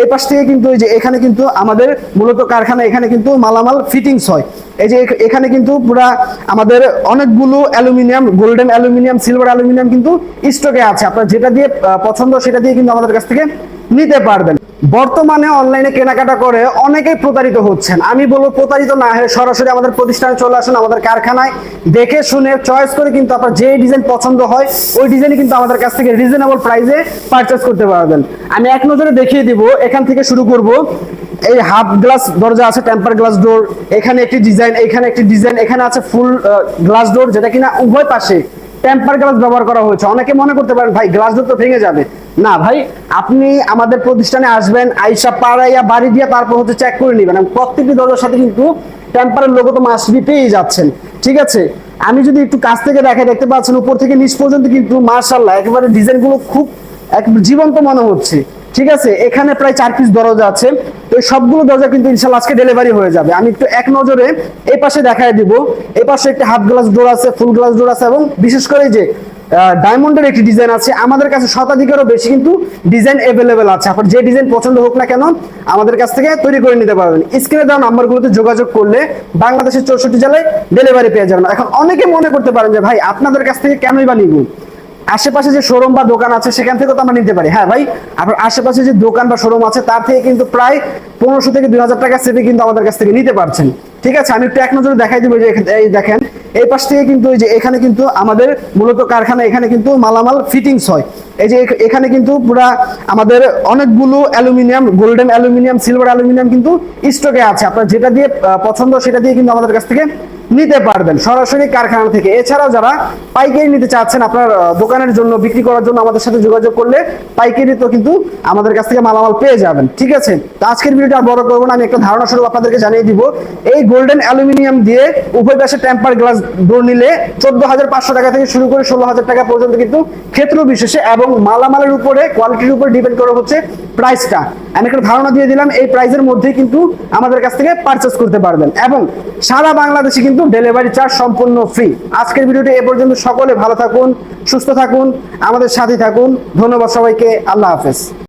এই পাশ থেকে কিন্তু এই যে এখানে কিন্তু আমাদের মূলত কারখানা, এখানে কিন্তু মালামাল ফিটিংস হয়। এই যে এখানে কিন্তু পুরা আমাদের অনেকগুলো aluminium, golden aluminium, silver aluminium কিন্তু স্টকে আছে। আপনার যেটা দিয়ে পছন্দ সেটা দিয়ে কিন্তু আমাদের কাছ থেকে নিতে পারবেন। বর্তমানে অনলাইনে কেনাকাটা করে অনেকেই প্রতারিত হচ্ছেন। আমি বলব প্রতারিত না হয়ে সরাসরি আমাদের প্রতিষ্ঠানে চলে আসুন আমাদের কারখানায়। দেখে শুনে চয়েস করে কিন্তু আপনার যে ডিজাইন পছন্দ হয়, ওই ডিজাইনই কিন্তু আমাদের কাছ থেকে রিজনেবল প্রাইসে পারচেস করতে পারবেন। আমি এক নজরে দেখিয়ে দিব, এখান থেকে শুরু করব। এই হাফ গ্লাস দরজা আছে টেম্পার গ্লাস ডোর এখানে একটি ডিজাইন এখানে একটি ডিজাইন এখানে আছে ফুল গ্লাস ডোর যেটা কিনা উভয় পাশে টেম্পার গ্লাস ব্যবহার করা হয়েছে। অনেকে মনে করতে পারেন, ভাই গ্লাস ডোর তো ভেঙে যাবে। না ভাই, আপনি আমাদের প্রতিষ্ঠানে আসবেন, আইসা পাড়াইয়া বাড়ি দিয়ে তারপর হচ্ছে চেক করে নেবেন। প্রত্যেকটি দরজার সাথে কিন্তু টেম্পারের লোগো তো মাসবি পেয়ে যাচ্ছেন, ঠিক আছে? আমি যদি একটু কাছ থেকে দেখে দেখতে পাচ্ছেন উপর থেকে নিচ পর্যন্ত কিন্তু মার্শাল্লাহ একেবারে ডিজাইনগুলো খুব এক জীবন্ত মনে হচ্ছে, ঠিক আছে? এখানে প্রায় চার পিস দরজা আছে, তো সবগুলো দরজা কিন্তু ইনশাল্লাহ আজকে ডেলিভারি হয়ে যাবে। আমি একটু এক নজরে এই পাশে দেখায় দিব এই পাশে একটি হাফ গ্লাস ডোর আছে ফুল গ্লাস ডোর আছে এবং বিশেষ করে যে ডায়মন্ডের একটি ডিজাইন আছে। আমাদের কাছে শতাধিকেরও বেশি কিন্তু ডিজাইন অ্যাভেলেবেল আছে। আপনার যে ডিজাইন পছন্দ হোক না কেন, আমাদের কাছ থেকে তৈরি করে নিতে পারবেন। স্ক্রিনে দেওয়া নাম্বারগুলোতে যোগাযোগ করলে বাংলাদেশের চৌষট্টি জেলায় ডেলিভারি পেয়ে যাবেন। এখন অনেকে মনে করতে পারেন যে, ভাই, আপনাদের কাছ থেকে কেনই বা নিব? আশেপাশে যে শোরুম বা দোকান আছে, সেখান থেকে তো আমরা নিতে পারি। হ্যাঁ ভাই, আপনার আশেপাশে যে দোকান বা শোরুম আছে, তার থেকে কিন্তু প্রায় পনেরোশো থেকে দুই হাজার টাকা সেভে কিন্তু আমাদের কাছ থেকে নিতে পারছেন। ঠিক আছে, আমি একটু এক নজরে দেখাই দিব যে এই দেখেন এই পাশ থেকে কিন্তু এই যে এখানে কিন্তু আমাদের মূলত কারখানা, এখানে কিন্তু মালামাল ফিটিংস হয়। এই যে এখানে কিন্তু পুরা আমাদের অনেকগুলো aluminium, golden aluminium, silver aluminium কিন্তু স্টকে আছে। আপনার যেটা দিয়ে পছন্দ সেটা দিয়ে কিন্তু আমাদের কাছ থেকে নিতে পারবেন সরাসরি কারখানা থেকে। এছাড়াও যারা পাইকারি নিতে চাচ্ছেন আপনার দোকানের জন্য, বিক্রি করার জন্য আমাদের সাথে যোগাযোগ করলে পাইকারি তো কিন্তু আমাদের কাছ থেকে মালামাল পেয়ে যাবেন। ঠিক আছে? তো আজকের ভিডিওটা আর বড় করব না, আমি একটা ধারণা স্বরূপ আপনাদেরকে জানিয়ে দিব। এই গোল্ডেন অ্যালুমিনিয়াম দিয়ে উভয় পাশে টেম্পার গ্লাস ডোর নিলে চোদ্দ হাজার পাঁচশো টাকা থেকে শুরু করে ষোলো হাজার টাকা পর্যন্ত কিন্তু ক্ষেত্র বিশেষে এবং মালামালের উপরে কোয়ালিটির উপরে ডিপেন্ড করে হচ্ছে প্রাইসটা। আমি একটা ধারণা দিয়ে দিলাম, এই প্রাইসের মধ্যেই কিন্তু আমাদের কাছ থেকে পারচেস করতে পারবেন। এবং সারা বাংলাদেশে কিন্তু ডেলিভারি চার্জ সম্পূর্ণ ফ্রি আজকের ভিডিওটি এ পর্যন্ত সকলে ভালো থাকুন, সুস্থ থাকুন, আমাদের সাথে থাকুন। ধন্যবাদ সবাইকে, আল্লাহ হাফেজ।